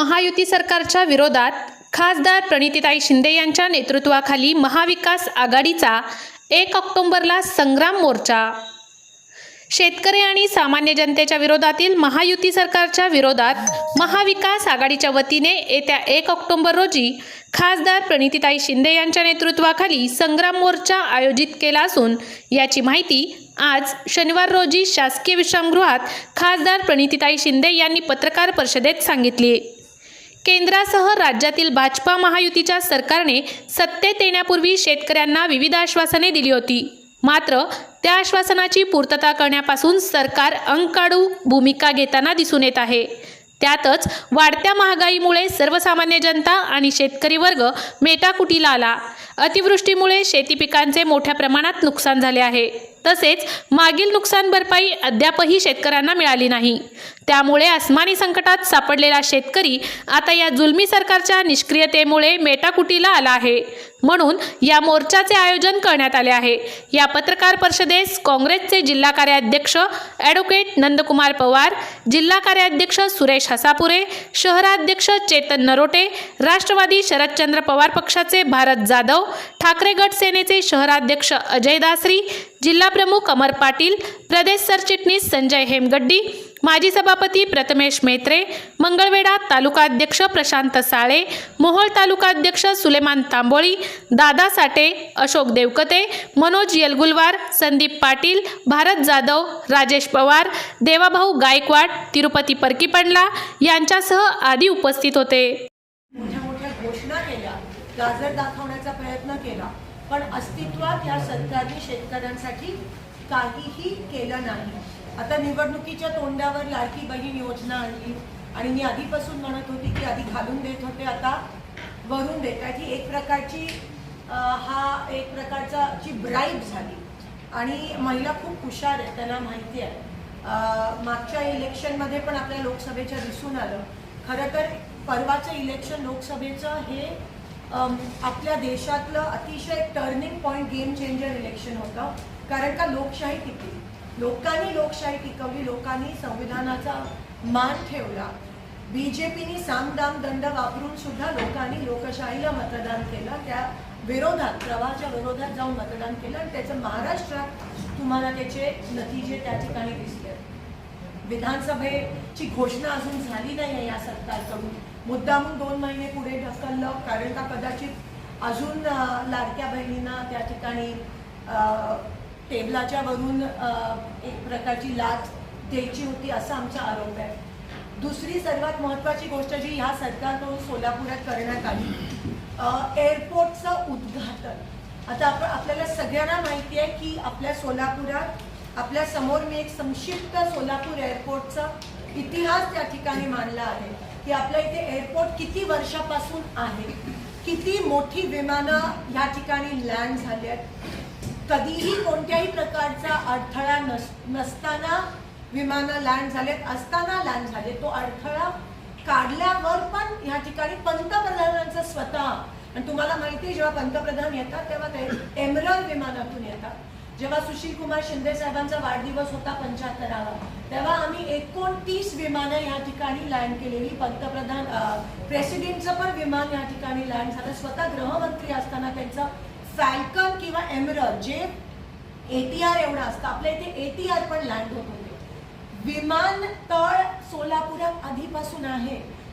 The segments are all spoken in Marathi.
महायुती सरकारच्या विरोधात खासदार प्रणितीताई शिंदे यांच्या नेतृत्वाखाली महाविकास आघाडीचा एक ऑक्टोबरला संग्राम मोर्चा. शेतकरी आणि सामान्य जनतेच्या विरोधातील महायुती सरकारच्या विरोधात महाविकास आघाडीच्या वतीने येत्या एक ऑक्टोबर रोजी खासदार प्रणितीताई शिंदे यांच्या नेतृत्वाखाली संग्राम मोर्चा आयोजित केला असून याची माहिती आज शनिवार रोजी शासकीय विश्रामगृहात खासदार प्रणितीताई शिंदे यांनी पत्रकार परिषदेत सांगितली. केंद्रासह राज्यातील भाजपा महायुतीच्या सरकारने सत्तेत येण्यापूर्वी शेतकऱ्यांना विविध आश्वासने दिली होती. मात्र त्या आश्वासनाची पूर्तता करण्यापासून सरकार अंकाडू भूमिका घेताना दिसून येत आहे. त्यातच वाढत्या महागाईमुळे सर्वसामान्य जनता आणि शेतकरी वर्ग मेटाकुटीला आला. अतिवृष्टीमुळे शेती पिकांचे मोठ्या प्रमाणात नुकसान झाले आहे. तसेच मागील नुकसान भरपाई अद्यापही शेतकऱ्यांना मिळाली नाही. त्यामुळे अस्मानी संकटात सापडलेला शेतकरी आता या जुलमी सरकारच्या निष्क्रियतेमुळे मेटाकुटीला आला आहे. म्हणून या मोर्चाचे आयोजन करण्यात आले आहे. या पत्रकार परिषदेस काँग्रेसचे जिल्हा कार्याध्यक्ष ॲडव्होकेट नंदकुमार पवार जिल्हा कार्याध्यक्ष सुरेश हसापुरे शहराध्यक्ष चेतन नरोटे राष्ट्रवादी शरदचंद्र पवार पक्षाचे भारत जाधव ठाकरे गट सेनेचे शहराध्यक्ष अजय दासरी जिल्हा जिल्हाप्रमुख अमर पाटील प्रदेश सरचिटणीस संजय हेमगड्डी माजी सभापती प्रथमेश मेत्रे मंगळवेढा तालुकाध्यक्ष प्रशांत साळे मोहोळ तालुकाध्यक्ष सुलेमान तांबोळी दादा साठे अशोक देवकते मनोज येलगुलवार संदीप पाटील भारत जाधव राजेश पवार देवाभाऊ गायकवाड तिरुपती परकीपंडला यांच्यासह आदी उपस्थित होते. मोठ्या मोठ्या घोषणा केल्या. गाजर दाखवण्याचा प्रयत्न केला. पण अस्तित्वात या सरकारने शेतकऱ्यांसाठी काहीही केलं नाही. आता निवडणुकीच्या तोंडावर लाडकी बहीण योजना आणली आणि मी आधीपासून म्हणत होती की आधी घालून देत होते आता वरून देत आहे. ही एक प्रकारची हा एक प्रकारचा जी ब्राईब झाली. आणि महिला खूप हुशार आहे त्यांना माहिती आहे. मागच्या इलेक्शनमध्ये पण आपल्या लोकसभेच्या दिसून आलं. खरं तर परवाचं इलेक्शन लोकसभेचं हे आपल्या देशातलं अतिशय turning point game changer election होतं. कारण का लोकशाही टिकली. लोकांनी लोकशाही टिकवली लोकांनी संविधानाचा मान ठेवला. बीजेपीने सामदाम दंड वापरून सुद्धा लोकांनी लोकशाहीला मतदान केलं. त्या विरोधात प्रवाहाच्या विरोधात जाऊन मतदान केलं. आणि त्याचं महाराष्ट्रात तुम्हाला त्याचे नतीजे त्या ठिकाणी दिसले. विधानसभेची घोषणा अजून झाली नाही आहे या सरकारकडून. मुद्दामून दोन महिने पुढे ढकललं कारण का कदाचित अजून लाडक्या बहिणींना त्या ठिकाणी टेबलाच्या वरून एक प्रकारची लाच द्यायची होती असा आमचा आरोप आहे. दुसरी सर्वात महत्त्वाची गोष्ट जी ह्या सरकारकडून सोलापुरात करण्यात आली एअरपोर्टचं उद्घाटन. आता आपण आपल्याला सगळ्यांना माहिती आहे की आपल्या सोलापुरात आपल्यासमोर मी एक संक्षिप्त सोलापूर एअरपोर्टचा इतिहास त्या ठिकाणी मानला आहे. की आपल्या इथे एअरपोर्ट किती वर्षापासून आहे? किती मोठी विमानं ह्या ठिकाणी लँड झाली आहेत? कधीही कोणत्याही प्रकारचा अडथळा नस नसताना विमानं लँड झालेत असताना लँड झाले तो अडथळा काढल्यावर पण ह्या ठिकाणी पंतप्रधानांचं स्वतः आणि तुम्हाला माहिती आहे जेव्हा पंतप्रधान येतात तेव्हा ते एमरल विमानातून येतात. जेव्हा सुशील कुमार शिंदे साहेबांचा वाढदिवस होता पंच्याहत्तरावा तेव्हा आम्ही एकोणतीस विमानं या ठिकाणी लँड केलेली. पंतप्रधान प्रेसिडेंटचं पण विमान या ठिकाणी लँड झालं. स्वतः गृहमंत्री असताना त्यांचं फॅल्कन किंवा एमरल जे एटीआर एवढं असतं. आपल्या इथे एटीआर पण लँड होत होते. विमानतळ सोलापुरात आधीपासून आहे.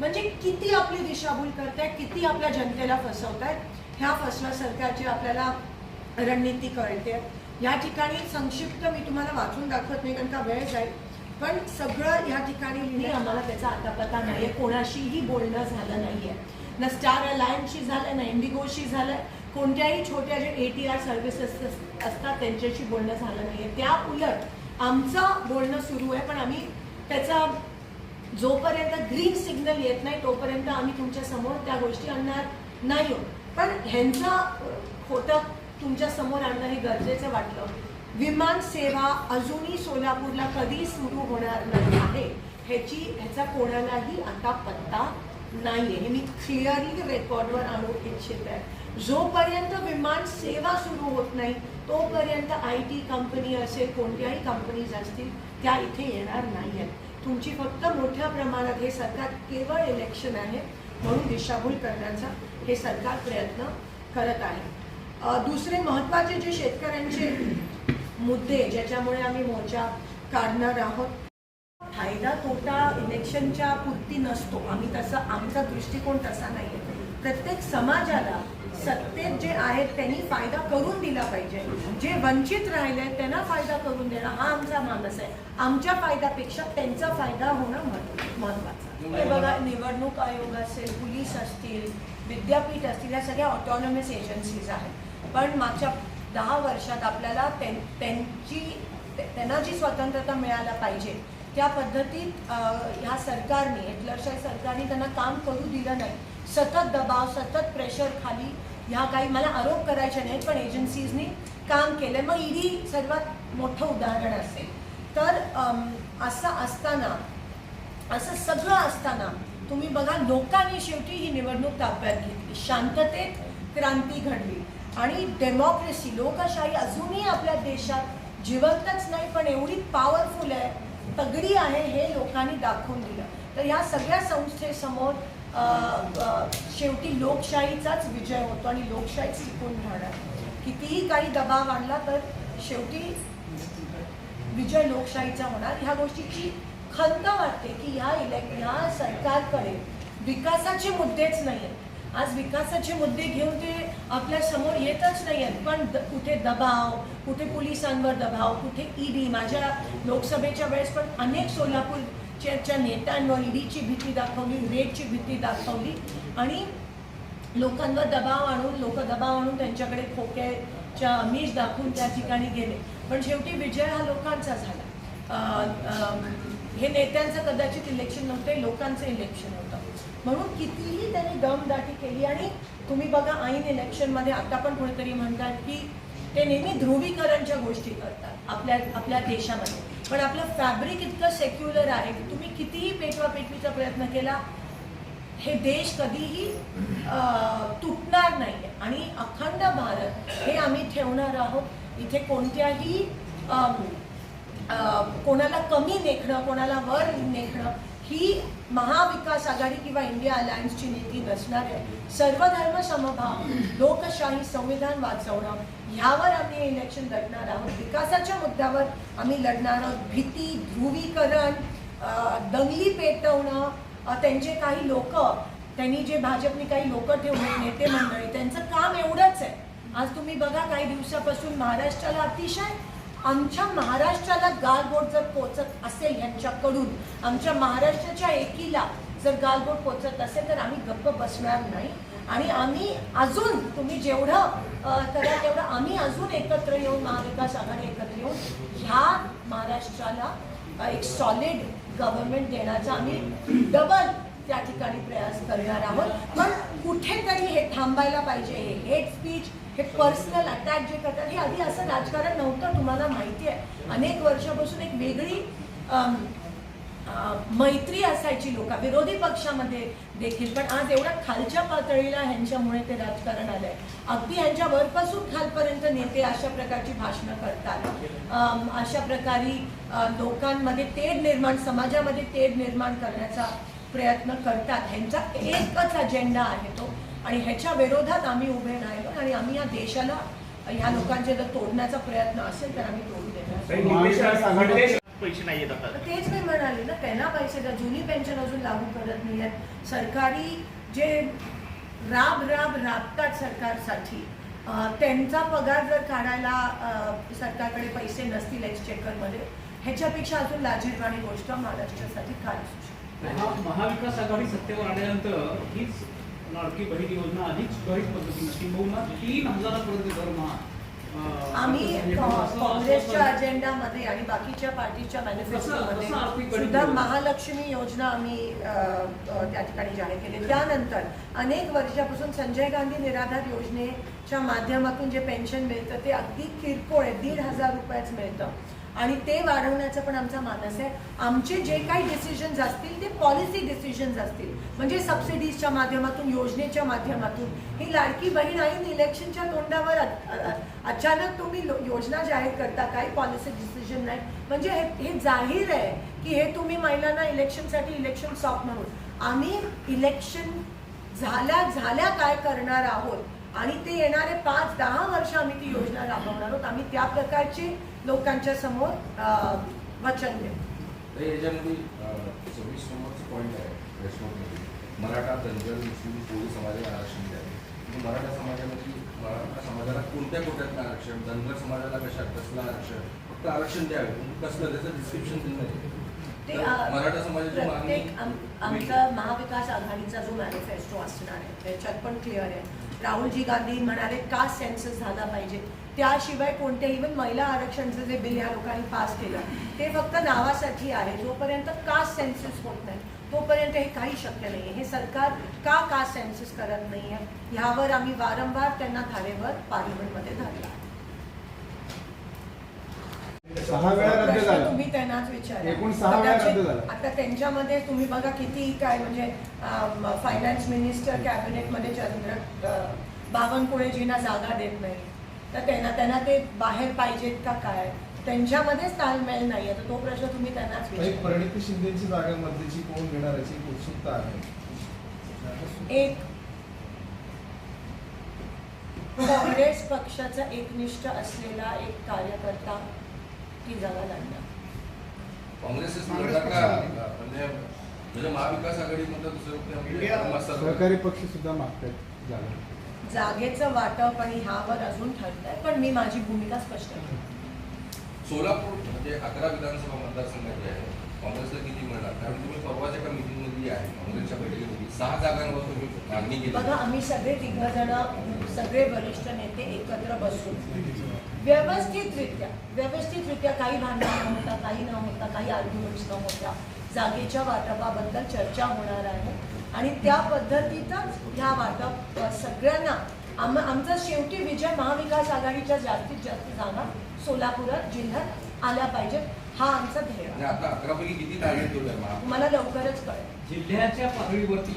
म्हणजे किती आपली दिशाभूल करतायत किती आपल्या जनतेला फसवतायत ह्या फसव्या सरकारची आपल्याला रणनीती कळते या ठिकाणी संक्षिप्त मी तुम्हाला वाचून दाखवत नाही कारण का वेळ जाईल. पण सगळं या ठिकाणी लिहिणे आम्हाला त्याचा आता पता नाही आहे कोणाशीही बोलणं झालं नाही आहे ना स्टार अलायन्सशी झालं ना इंडिगोशी झालं. कोणत्याही छोट्या जे ए टी आर सर्व्हिसेस असतात त्यांच्याशी बोलणं झालं नाही आहे त्या उलट आमचं बोलणं सुरू आहे पण आम्ही त्याचा जोपर्यंत ग्रीन सिग्नल येत नाही तोपर्यंत आम्ही तुमच्यासमोर त्या गोष्टी आणणार नाही आहोत. पण ह्यांचा खोटं तुमच्यासमोर आणणं हे गरजेचं वाटलं. विमान सेवा अजूनही सोलापूरला कधी सुरू होणार नाही आहे. ह्याची ह्याचा कोणालाही आता पत्ता नाहीये. हे मी क्लिअरली रेकॉर्डवर आणू इच्छित. आहे जोपर्यंत विमान सेवा सुरू होत नाही तोपर्यंत आय टी कंपनी असेल कोणत्याही कंपनीज असतील त्या इथे येणार नाही आहेत तुमची फक्त मोठ्या प्रमाणात हे सरकार केवळ इलेक्शन आहे म्हणून दिशाभूल करण्याचा हे सरकार प्रयत्न करत आहे. दुसरे महत्त्वाचे जे शेतकऱ्यांचे मुद्दे ज्याच्यामुळे आम्ही मोर्चा काढणार आहोत फायदा तोटा इलेक्शनच्या पुरती नसतो. आम्ही तसा आमचा दृष्टिकोन तसा नाही आहे प्रत्येक समाजाला सत्तेत जे आहेत त्यांनी फायदा करून दिला पाहिजे. जे वंचित राहिले त्यांना फायदा करून देणं हा आमचा मानस आहे. आमच्या फायद्यापेक्षा त्यांचा फायदा होणं महत्वाचं. हे बघा निवडणूक आयोग असेल पोलीस असतील विद्यापीठ असतील या सगळ्या ऑटोनॉमस एजन्सीज आहेत. पण मागच्या दहा वर्षात आपल्याला त्यां- त्यांची त्यांना जी स्वतंत्रता मिळायला पाहिजे त्या पद्धतीत ह्या सरकारने हिटलरशाही सरकारने त्यांना काम करू दिलं नाही. सतत दबाव सतत प्रेशर खाली ह्या काही मला आरोप करायचे नाहीत पण एजन्सीजनी काम केलं मग ईडी सर्वात मोठं उदाहरण असेल. तर असं असताना असं सगळं असताना तुम्ही बघा लोकांनी शेवटी ही निवडणूक ताब्यात घेतली. शांततेत क्रांती घडली. आणि डेमोक्रेसी लोकशाही अजूनही आपल्या देशात जिवंतच नाही पण एवढी पॉवरफुल आहे तगडी आहे हे लोकांनी दाखवून दिलं. तर या सगळ्या संस्थेसमोर शेवटी लोकशाहीचाच विजय होतो आणि लोकशाहीच टिकून राहणार. कितीही काही दबाव आणला तर शेवटी विजय लोकशाहीचा होणार. ह्या गोष्टीची खंत वाटते की ह्या इलेक् ह्या सरकारकडे विकासाचे मुद्देच नाही आहेत आज विकासाचे मुद्दे घेऊन ते आपल्यासमोर येतच नाही आहेत पण द- कुठे दबाव कुठे पोलिसांवर दबाव कुठे ईडी माझ्या लोकसभेच्या वेळेस पण अनेक सोलापूर च्या नेत्यांवर ईडीची भीती दाखवली रेडची भीती दाखवली आणि लोकांवर दबाव आणून लोक दबाव आणून त्यांच्याकडे खोक्याच्या मीज दाखवून त्या ठिकाणी गेले. पण शेवटी विजय हा लोकांचा झाला. हे नेत्यांचं कदाचित इलेक्शन नव्हतं लोकांचं इलेक्शन होतं. म्हणून कितीही त्यांनी दमदाटी केली आणि तुम्ही बघा ऐन इलेक्शनमध्ये आता पण कोणीतरी म्हणतात की ते नेहमी ध्रुवीकरणच्या गोष्टी करतात आपल्या आपल्या देशामध्ये. पण आपलं फॅब्रिक इतकं सेक्युलर आहे की तुम्ही कितीही पेटवा पेटवीचा प्रयत्न केला हे देश कधीही तुटणार नाही आणि अखंड भारत हे आम्ही ठेवणार आहोत. इथे कोणत्याही कोणाला कमी लेखणं कोणाला वर लेखणं ही महाविकास आघाडी किंवा इंडिया अलायन्सची नीती नसणार आहे. सर्वधर्म समभाव लोकशाही संविधान वाचवणं ह्यावर आम्ही हे इलेक्शन लढणार आहोत. विकासाच्या मुद्द्यावर आम्ही लढणार आहोत. भीती ध्रुवीकरण दंगली पेटवणं त्यांचे काही लोक त्यांनी जे भाजपने काही लोक ठेवले नेते मंडळी त्यांचं काम एवढंच आहे. आज तुम्ही बघा काही दिवसापासून महाराष्ट्राला अतिशय आमच्या महाराष्ट्राला गालबोट जर पोचत असेल यांच्याकडून आमच्या महाराष्ट्राच्या एकीला जर गालबोट पोचत असेल तर आम्ही गप्प बसणार नाही. आणि आम्ही अजून तुम्ही जेवढं करा तेवढं आम्ही अजून एकत्र येऊन महाविकास आघाडी एकत्र येऊन ह्या महाराष्ट्राला एक सॉलिड गव्हर्नमेंट देण्याचा आम्ही डबल त्या ठिकाणी प्रयास करणार आहोत. पण कुठेतरी हे थांबायला पाहिजे हे हेट स्पीच हे पर्सनल अटॅक जे करतात हे आधी असं राजकारण नव्हतं तुम्हाला माहिती आहे. अनेक वर्षापासून एक वेगळी मैत्री असायची लोक विरोधी पक्षामध्ये देखील. पण आज एवढ्या खालच्या पातळीला ह्यांच्यामुळे ते राजकारण आलंय. अगदी ह्यांच्या वरपासून खालपर्यंत नेते अशा प्रकारची भाषणं करतात. अशा प्रकारे लोकांमध्ये तेढ निर्माण समाजामध्ये तेढ निर्माण करण्याचा प्रयत्न करतात. ह्यांचा एकच अजेंडा आहे तो आणि ह्याच्या विरोधात आम्ही उभे राहिलो आणि आम्ही या देशाला ह्या लोकांचे जर तोडण्याचा प्रयत्न असेल तर आम्ही तोडू देणार. पैसे नाही येत आता. तेच मी म्हणाले ना त्यांना पैसे द्या जुनी पेन्शन अजून लागू करत नाही आहेत. सरकारी जे राब राब राबतात सरकारसाठी त्यांचा पगार जर काढायला सरकारकडे पैसे नसतील एक्सचेकरमध्ये ह्याच्यापेक्षा अजून लाजीरवाणी गोष्ट महाराष्ट्रासाठी काय असू शकते महा- महाविकास आघाडी सत्तेवर आल्यानंतर हीच लाडकी बहीण योजना अधिक सुधारित पद्धतीने किंबहुना तीन हजारापर्यंत दरमहा आम्ही काँग्रेसच्या अजेंडामध्ये आणि बाकीच्या पार्टीच्या मॅनिफेस्टोमध्ये सुद्धा? महालक्ष्मी योजना आम्ही त्या ठिकाणी जाहीर केली. त्यानंतर अनेक वर्षापासून संजय गांधी निराधार योजनेच्या माध्यमातून जे पेन्शन मिळतं ते अगदी किरकोळ आहे. दीड हजार रुपयाच मिळतं. आणि ते वाढवण्याचा पण आमचा मानस आहे. आमचे जे काही डिसिजन्स असतील ते पॉलिसी डिसिजन्स असतील. म्हणजे सबसिडीजच्या माध्यमातून योजनेच्या माध्यमातून. ही लाडकी बहीण आई इलेक्शनच्या तोंडावर अचानक तुम्ही लो- योजना जाहीर करता काही पॉलिसी डिसिजन नाही. म्हणजे हे हे जाहीर आहे की हे तुम्ही महिलांना इलेक्शनसाठी इलेक्शन सॉफ्ट म्हणून. आम्ही इलेक्शन झाल्या झाल्या काय करणार आहोत? आणि ते येणारे पाच दहा वर्ष आम्ही ती योजना राबवणार आहोत. आम्ही त्या प्रकारची लोकांच्या समोर वचन देऊ याच्यामध्ये सव्वीस नंबरचं पॉईंट आहे मराठा धनगर मुस्लिम कोळी समाजाला आरक्षण द्यावे. मराठा समाजामध्ये मराठा समाजाला कोणत्या कोट्यातलं आरक्षण धनगर समाजाला कशा कसलं आरक्षण? फक्त आरक्षण द्यावे कसलं त्याचं डिस्क्रिप्शन दिलं प्रत्येक आम- आमचा महाविकास आघाडीचा जो मॅनिफेस्टो असणार आहे त्याच्यात पण क्लिअर आहे. राहुलजी गांधी म्हणाले कास्ट सेन्सस झाला पाहिजे? त्याशिवाय कोणत्या इव्हन महिला आरक्षणचं जे बिल या लोकांनी पास केलं ते फक्त नावासाठी आहे. जोपर्यंत कास्ट सेन्सस होत नाही तोपर्यंत हे काही शक्य नाही आहे हे सरकार का कास्ट सेन्सस करत नाही आहे ह्यावर आम्ही वारंवार त्यांना धारेवर पार्लमेंटमध्ये धरला सहा वेळा रद्द प्रश्न झाला. तुम्ही त्यांनाच विचारा. एकूण सहा वेळा कदाचित रद्द झाला. आता त्यांच्यामध्ये तुम्ही बघा किती काय म्हणजे फायनान्स मिनिस्टर कॅबिनेटमध्ये चंद्र अं, बावनकुळेजींना जागा देत नाही तर त्यांना त्यांना ते बाहेर पाहिजेत का काय? त्यांच्यामध्येच ताळमेळ नाही तर तो प्रश्न तुम्ही त्यांनाच एक विचारा. परिणिती शिंदेची जागा मध्येची कोण घेणार याची एक उत्सुकता आहे. एक काँग्रेस पक्षाचा एकनिष्ठ असलेला एक कार्यकर्ता ती जागा लढणार काँग्रेसच काँग्रेस लढणार का. म्हणजे म्हणजे महाविकास आघाडीमधलं दुसरं धर्मस्थळ- सहकारी पक्ष सुद्धा मागतात जागा. जागेचं वाटप आणि ह्यावर अजून ठरत आहे पण मी माझी भूमिका स्पष्ट केली सोलापूर म्हणजे अकरा विधानसभा मतदारसंघात जे आहे काँग्रेसला किती मिळणार? कारण तुम्ही परवाच्या एका मिटिंगमध्ये आहे काँग्रेसच्या बैठकीमध्ये सहा जागांवर तुम्ही मागणी केली. बघा आम्ही सगळे तिघजण सगळे वरिष्ठ नेते एकत्र बसून व्यवस्थितरित्या व्यवस्थितरित्या काही भांडण न होता काही न होता काही आर्ग्युमेंट्स न होता जागेच्या वाटपाबद्दल चर्चा होणार आहे. आणि त्या पद्धतीतच ह्या वाटप सगळ्यांना आम आमचा शेवटी विजय महाविकास आघाडीच्या जास्तीत जास्त जागा सोलापुरात जिल्ह्यात आल्या पाहिजेत. हा आमचा ध्येय म्हणजे आता अकरापैकी किती टार्गेट ठेवलंय मला मला लवकरच कळेल. जिल्ह्याच्या पातळीवरती